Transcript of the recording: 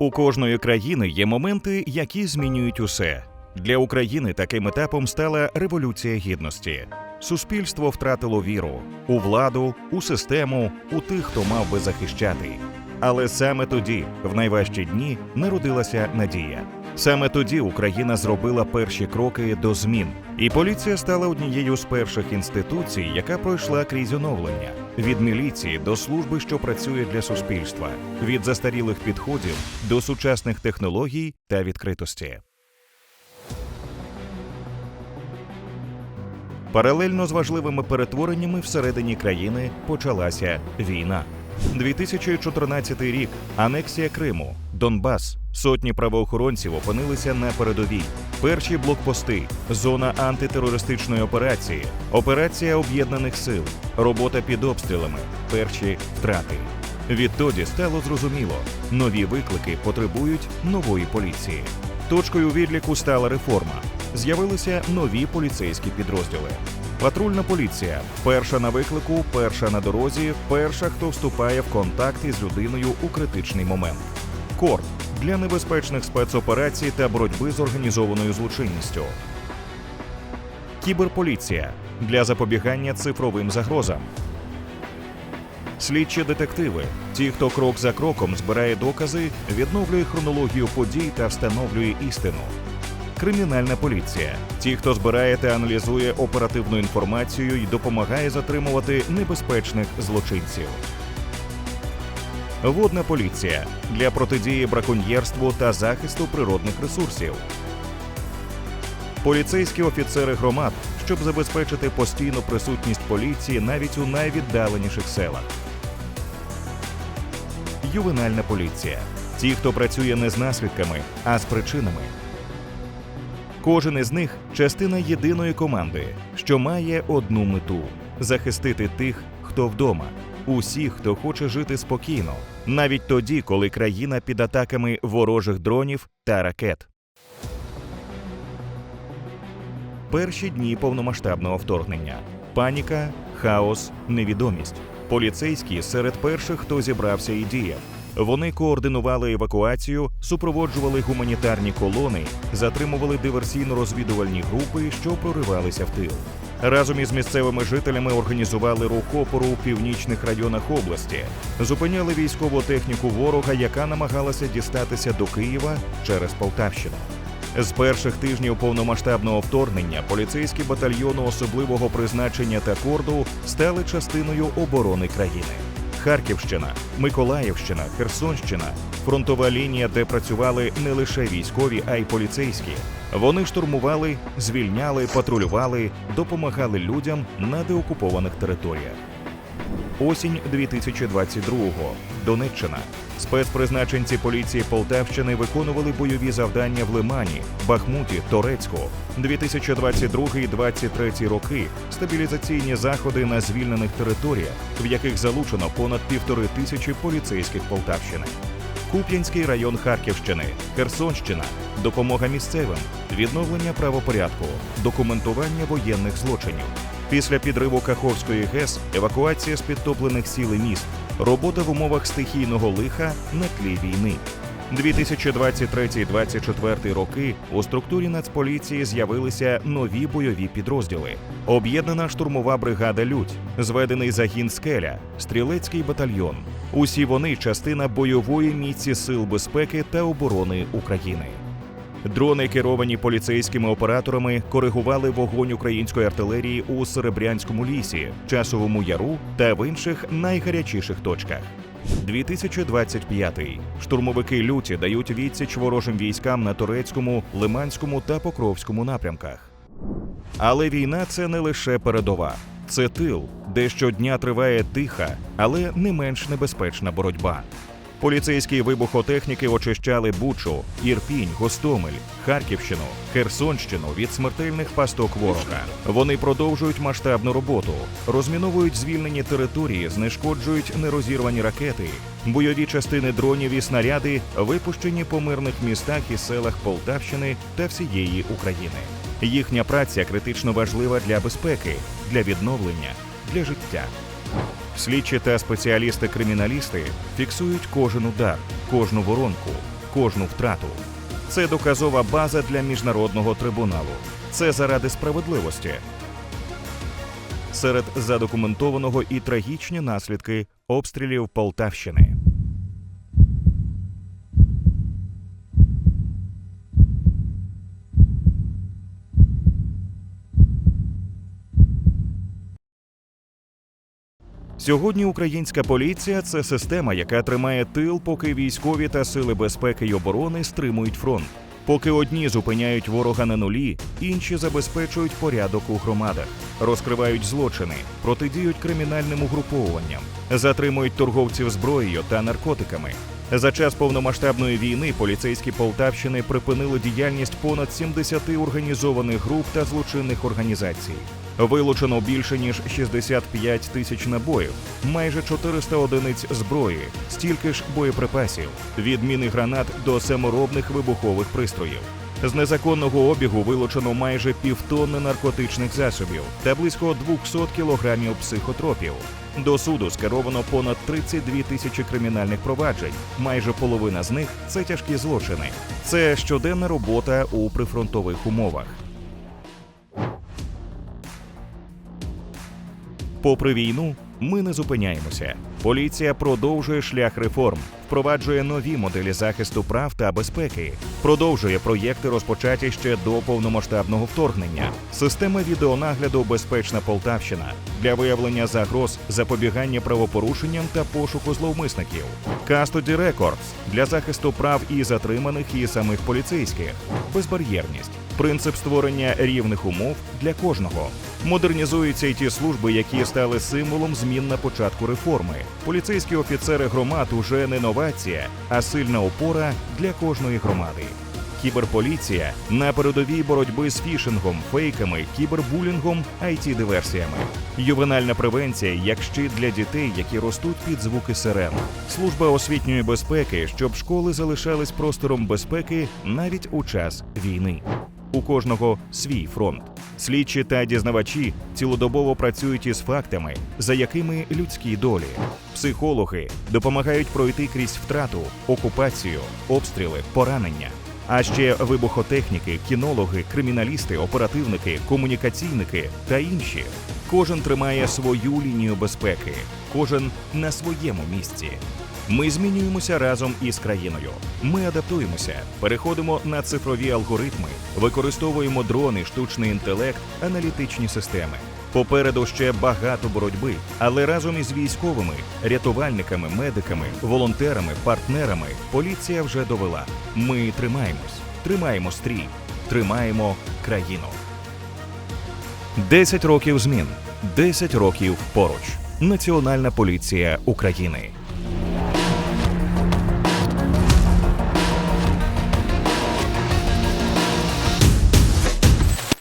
У кожної країни є моменти, які змінюють усе. Для України таким етапом стала революція гідності. Суспільство втратило віру у владу, у систему, у тих, хто мав би захищати. Але саме тоді, в найважчі дні, народилася надія. Саме тоді Україна зробила перші кроки до змін, і поліція стала однією з перших інституцій, яка пройшла крізь оновлення від міліції до служби, що працює для суспільства, від застарілих підходів до сучасних технологій та відкритості. Паралельно з важливими перетвореннями всередині країни почалася війна. 2014 рік анексія Криму, Донбас. Сотні правоохоронців опинилися на передовій. Перші блокпости, зона антитерористичної операції, операція об'єднаних сил, робота під обстрілами, перші втрати. Відтоді стало зрозуміло, нові виклики потребують нової поліції. Точкою відліку стала реформа. З'явилися нові поліцейські підрозділи. Патрульна поліція перша на виклику, перша на дорозі, перша, хто вступає в контакт із людиною у критичний момент. Корд для небезпечних спецоперацій та боротьби з організованою злочинністю. Кіберполіція для запобігання цифровим загрозам. Слідчі детективи ті, хто крок за кроком збирає докази, відновлює хронологію подій та встановлює істину. Кримінальна поліція ті, хто збирає та аналізує оперативну інформацію і допомагає затримувати небезпечних злочинців. Водна поліція для протидії браконьєрству та захисту природних ресурсів. Поліцейські офіцери громад, щоб забезпечити постійну присутність поліції навіть у найвіддаленіших селах. Ювенальна поліція ті, хто працює не з наслідками, а з причинами. Кожен із них частина єдиної команди, що має одну мету захистити тих, хто вдома, усіх, хто хоче жити спокійно, навіть тоді, коли країна під атаками ворожих дронів та ракет. Перші дні повномасштабного вторгнення. Паніка, хаос, невідомість. Поліцейські серед перших, хто зібрався і діяв. Вони координували евакуацію, супроводжували гуманітарні колони, затримували диверсійно-розвідувальні групи, що проривалися в тил. Разом із місцевими жителями організували рух опору у північних районах області, зупиняли військову техніку ворога, яка намагалася дістатися до Києва через Полтавщину. З перших тижнів повномасштабного вторгнення поліцейські батальйони особливого призначення та корду стали частиною оборони країни. Харківщина, Миколаївщина, Херсонщина фронтова лінія, де працювали не лише військові, а й поліцейські. Вони штурмували, звільняли, патрулювали, допомагали людям на деокупованих територіях. Осінь 2022-го. Донеччина. Спецпризначенці поліції Полтавщини виконували бойові завдання в Лимані, Бахмуті, Торецьку. 2022-2023 роки стабілізаційні заходи на звільнених територіях, в яких залучено понад півтори тисячі поліцейських Полтавщини. Куп'янський район Харківщини, Херсонщина, допомога місцевим, відновлення правопорядку, документування воєнних злочинів. Після підриву Каховської ГЕС евакуація з підтоплених сіл і міст, робота в умовах стихійного лиха на тлі війни. 2023-2024 роки у структурі Нацполіції з'явилися нові бойові підрозділи: об'єднана штурмова бригада Людь, зведений загін скеля, стрілецький батальйон. Усі вони частина бойової міці сил безпеки та оборони України. Дрони, керовані поліцейськими операторами, коригували вогонь української артилерії у Серебрянському лісі, часовому яру та в інших найгарячіших точках. 2025. Штурмовики люті дають відсіч ворожим військам на турецькому, лиманському та покровському напрямках. Але війна це не лише передова, це тил, де щодня триває тиха, але не менш небезпечна боротьба. Поліцейські вибухотехніки очищали Бучу, Ірпінь, Гостомель, Харківщину, Херсонщину від смертельних пасток ворога. Вони продовжують масштабну роботу, розміновують звільнені території, знешкоджують нерозірвані ракети, бойові частини дронів і снаряди, випущені по мирних містах і селах Полтавщини та всієї України. Їхня праця критично важлива для безпеки, для відновлення, для життя. Слідчі та спеціалісти-криміналісти фіксують кожен удар, кожну воронку, кожну втрату. Це доказова база для міжнародного трибуналу. Це заради справедливості. Серед задокументованого і трагічні наслідки обстрілів Полтавщини. Сьогодні українська поліція це система, яка тримає тил, поки військові та сили безпеки й оборони стримують фронт. Поки одні зупиняють ворога на нулі, інші забезпечують порядок у громадах, розкривають злочини, протидіють кримінальним угруповуванням, затримують торговців зброєю та наркотиками. За час повномасштабної війни поліцейські Полтавщини припинили діяльність понад 70 організованих груп та злочинних організацій. Вилучено більше ніж 65 тисяч набоїв, майже 400 одиниць зброї, стільки ж боєприпасів, від міни гранат до саморобних вибухових пристроїв. З незаконного обігу вилучено майже півтонни наркотичних засобів та близько 200 кілограмів психотропів. До суду скеровано понад 32 тисячі кримінальних проваджень. Майже половина з них це тяжкі злочини. Це щоденна робота у прифронтових умовах. Попри війну, ми не зупиняємося. Поліція продовжує шлях реформ, впроваджує нові моделі захисту прав та безпеки, продовжує проєкти, розпочаті ще до повномасштабного вторгнення. Система відеонагляду Безпечна Полтавщина для виявлення загроз, запобігання правопорушенням та пошуку зловмисників. Custody Records для захисту прав і затриманих, і самих поліцейських, безбар'єрність, принцип створення рівних умов для кожного. Модернізуються й ті служби, які стали символом змін на початку реформи. Поліцейські офіцери громад уже не новація, а сильна опора для кожної громади. Кіберполіція на передовій боротьби з фішингом, фейками, кібербулінгом, it диверсіями ювенальна превенція як щит для дітей, які ростуть під звуки сирен, служба освітньої безпеки, щоб школи залишались простором безпеки навіть у час війни. У кожного свій фронт. Слідчі та дізнавачі цілодобово працюють із фактами, за якими людські долі. Психологи допомагають пройти крізь втрату, окупацію, обстріли, поранення. А ще вибухотехніки, кінологи, криміналісти, оперативники, комунікаційники та інші. Кожен тримає свою лінію безпеки, кожен на своєму місці. Ми змінюємося разом із країною. Ми адаптуємося, переходимо на цифрові алгоритми, використовуємо дрони, штучний інтелект, аналітичні системи. Попереду ще багато боротьби, але разом із військовими, рятувальниками, медиками, волонтерами, партнерами поліція вже довела. Ми тримаємось, тримаємо стрій, тримаємо країну. 10 років змін, 10 років поруч. Національна поліція України.